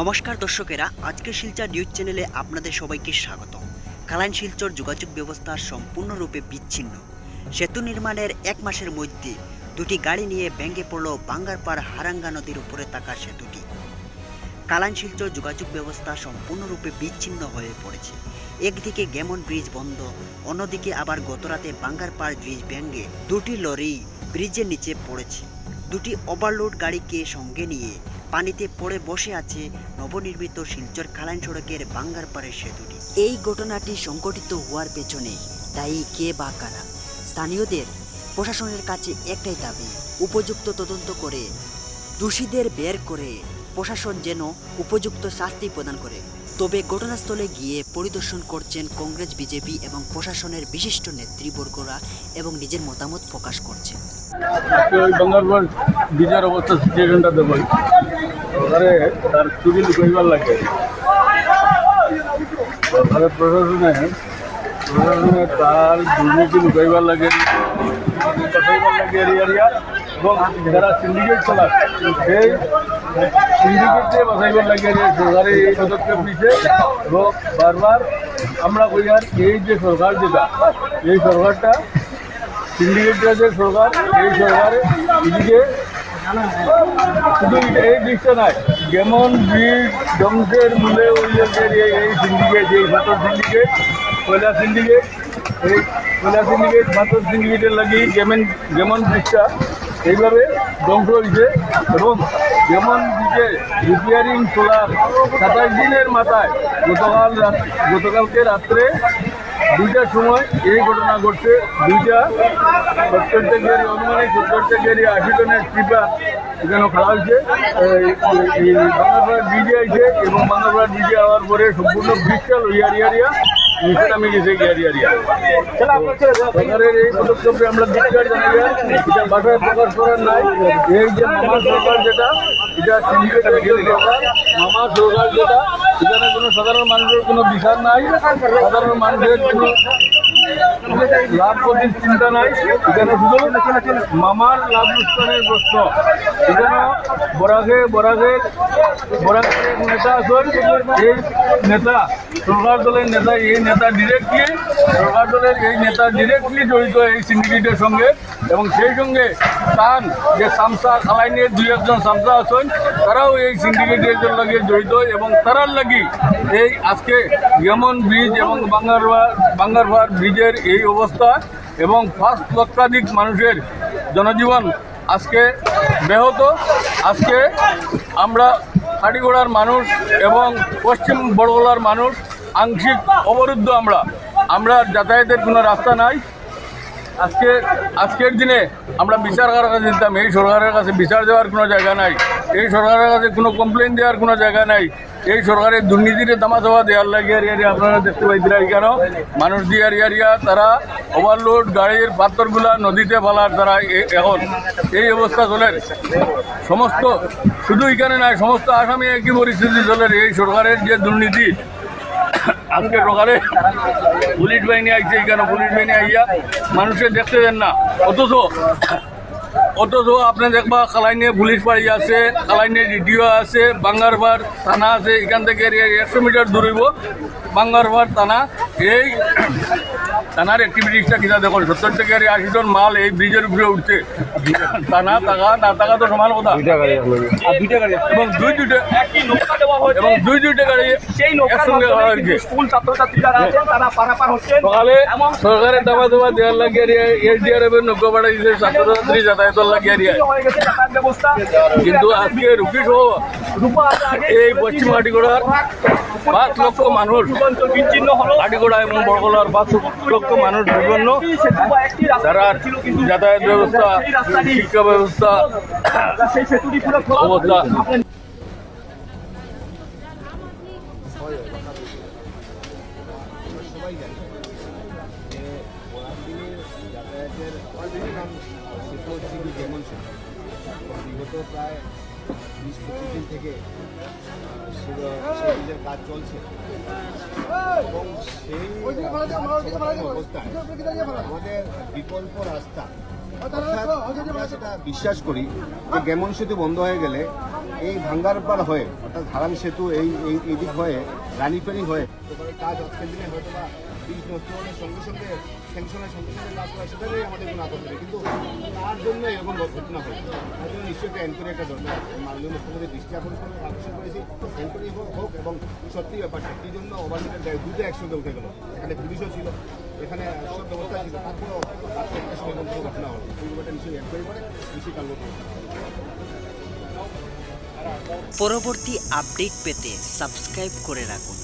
নমস্কার দর্শকেরা, আজকের শিলচর নিউজ চ্যানেলে আপনাদের সবাইকে স্বাগত। কালাইন শিলচর যোগাযোগ ব্যবস্থা সম্পূর্ণরূপে বিচ্ছিন্ন। সেতু নির্মাণের এক মাসের মধ্যে দুটি গাড়ি নিয়ে ভেঙে পড়ল বাঙ্গারপাড় হারাঙ্গা নদীর উপরে থাকা সেতুটি। কালাইন শিলচর যোগাযোগ ব্যবস্থা সম্পূর্ণরূপে বিচ্ছিন্ন হয়ে পড়েছে। একদিকে গেমন ব্রিজ বন্ধ, অন্যদিকে আবার গতরাতে বাঙ্গারপাড় ব্রিজ ভেঙে দুটি লরি ব্রিজের নিচে পড়েছে। দুটি ওভারলোড গাড়িকে সঙ্গে নিয়ে পানিতে পড়ে বসে আছে নবনির্মিত শিলচর কালাইন সড়কের বাঙ্গারপাড়ের সেতুটি এই ঘটনাটি সংঘটিত হওয়ার পেছনে দায়ী কে বা কারা? স্থানীয়দের প্রশাসনের কাছে একটাই দাবি, উপযুক্ত তদন্ত করে দোষীদের বের করে প্রশাসন যেন উপযুক্ত শাস্তি প্রদান করে। তবে ঘটনাস্থলে গিয়ে পরিদর্শন করছেন কংগ্রেস, বিজেপি এবং প্রশাসনের বিশিষ্ট নেতৃবর্গরা এবং নিজের মতামত প্রকাশ করছেন। দেবই ওখানে তার চুরি ওখানে প্রশাসনে প্রশাসনে দুর্নীতি লুকাইবার লাগে। লুকাইবার লাগে এরিয়া এবং যারা সিন্ডিকেট চালায়, সেই সিন্ডিকেটকে বাঁচাইবার লাগে যে সরকারি এই পদক্ষেপ নিচ্ছে এবং বারবার আমরা কই আর এই যে সরকার যেটা, এই সরকারটা সিন্ডিকেট যে সরকার, এই সরকারে এদিকে শুধু এই দিকটা নাই যেমন ব্রিজ ধ্বংসের মূলে উল্লেখের এই সিন্ডিকেট এই ভাতর সিন্ডিকেট কয়লা সিন্ডিকেট এই কয়লা সিন্ডিকেট ভাতর সিন্ডিকেটের লাগি যেমন যেমন ব্রিজটা এইভাবে ধ্বংস হয়েছে এবং যেমন দিকে রিপেয়ারিং সোলার সাতাশ দিনের মাথায় গতকাল গতকালকে রাত্রে দুইটার সময় এই ঘটনা ঘটছে। দুইটা সত্তর থেকে অনুমানিক সত্তর থেকে আশি টনের ট্রিপার এখানে খাওয়া হয়েছে। বাংলাপাড়ার ব্রিজে আইছে এবং বাংলাপাড়ার ব্রিজে হওয়ার পরে সম্পূর্ণ ব্রিজটা লইয়া রিয়া সরকারের এই পদক্ষেপে আমরা জানাই। এটা প্রকাশ করার নাই। এই যে মামা সরকার যেটা এটা সিন্ডিকেট সরকার মামা সরকার যেটা এখানে কোনো সাধারণ মানুষের কোনো বিচার নাই। সাধারণ মানুষের কোনো লাভ ক্ষতির চিন্তা নাই। এখানে শুধু মামার লাভ লোকসানের প্রশ্ন। এখানে বরাগে বরাগের বরাগের নেতা আছেন। এই নেতা সরকার দলের নেতা, এই নেতা ডিরেক্টলি সরকার দলের এই নেতা ডিরেক্টলি জড়িত এই সিন্ডিকেটের সঙ্গে। এবং সেই সঙ্গে তার যে সামসা, খালাইনের দুই একজন সামসা আছেন, তারাও এই সিন্ডিকেটের লগে জড়িত। এবং তারার লাগি এই আজকে যেমন ব্রিজ এবং বাঙ্গারবার বাঙ্গারভার ব্রিজের এই অবস্থা এবং ফার্স্ট লক্ষাধিক মানুষের জনজীবন আজকে ব্যাহত। আজকে আমরা হাটিগোড়ার মানুষ এবং পশ্চিম বড়গোলার মানুষ, আংশিক অবরুদ্ধ আমরা। আমরা যাতায়াতের কোনো রাস্তা নাই। আজকে, আজকের দিনে আমরা বিচার করার কাছে দিতাম এই সরকারের কাছে বিচার দেওয়ার কোনো জায়গা নাই, এই সরকারের কাছে কোনো কমপ্লেন দেওয়ার কোনো জায়গা নাই, এই সরকারের দুর্নীতির দামা দেওয়া দেওয়ার লাগে আর ইয়ারিয়া আপনারা দেখতে পাইছিলেন কেন? মানুষ দিয়ে ইয়ারিয়া তারা ওভারলোড গাড়ির পাথরগুলা নদীতে ফেলার তারা এখন এই অবস্থা চলে সমস্ত, শুধু এখানে নাই সমস্ত আসামে একই পরিস্থিতি চলে এই সরকারের যে দুর্নীতি আজকে সকালে পুলিশ বাহিনী আসছে এখানে পুলিশ বাহিনী আইয়া মানুষের দেখতে দেন না। অথচ অথচ আপনি দেখবা কালাইনে পুলিশ বাড়ি আছে খালাইনে ডিডিও আছে বাঙ্গারবার থানা আছে এখান থেকে একশো মিটার দূরইব বাঙ্গারবার থানা এই থানার অ্যাক্টিভিটিসটা কিনা দেখুন। সত্তর থেকে আশি টন মাল এই ব্রিজের উপরে উঠছে। থানা টাকা না টাকা তো সমান কথা। এবং দুই দুইটা এবং দুই দুইটা গাড়ি একসঙ্গে মাধ্যমে করা কিন্তু স্কুল তারা সরকারের দাবা দাবা দেওয়ার লাগে এসডিআরএফ নৌকা ভাড়া দিয়েছে ছাত্রছাত্রী যাতায়াতের লাগে হয়ে কিন্তু আজকে রুপি সহ এই পশ্চিম হাটিগোড়ার পাঁচ লক্ষ মানুষ। হাটিগোড়া এবং বড়গোলার পাঁচ লক্ষ মানুষ বিপন্ন একটি সেতু বা একটি রাস্তা যারা ছিল কিন্তু যাতায়াত ব্যবস্থা শিক্ষা ব্যবস্থা অবস্থা সবাই জানে যে পরাদিনের যাতায়াতের প্রধান সেতু হচ্ছে কি যেমন সেতু বিগত প্রায় বিশ পঁচিশ দিন থেকে কাজ চলছে এবং সেই অবস্থায় আমাদের বিকল্প রাস্তা অর্থাৎ আমরা সেটা বিশ্বাস করি যে গেমন সেতু বন্ধ হয়ে গেলে এই ভাঙ্গারপাড় হয়ে, অর্থাৎ হারান সেতু এই এই দিক হয়ে রানীফেরি হয়ে কাজ আজকের দিনে হয়তো বা হওয়ার সঙ্গে সঙ্গে স্যাংশনের সঙ্গে সঙ্গে করা সেটা নিয়ে আমাদের কোনো আপত্তি কিন্তু তার জন্য এরকম ঘটনা হয় তার জন্য নিশ্চয়ই একটা এনকোয়ারি একটা দরকার। মাননীয় মুখ্যমন্ত্রী দৃষ্টি আকর্ষণ করে আকর্ষণ করেছি। এনকোয়ারি হোক এবং সত্যি ব্যাপারটা, কী জন্য ওভারলোডের গাড়ি দুটো একসঙ্গে উঠে গেল। এখানে পুলিশও ছিল, এখানে সব ব্যবস্থা ছিল। তারপরেও একটা ঘটনা হলো। নিশ্চয়ই এনকোয়ারি করে, নিশ্চয়ই পরবর্তী আপডেট পেতে সাবস্ক্রাইব করে রাখুন।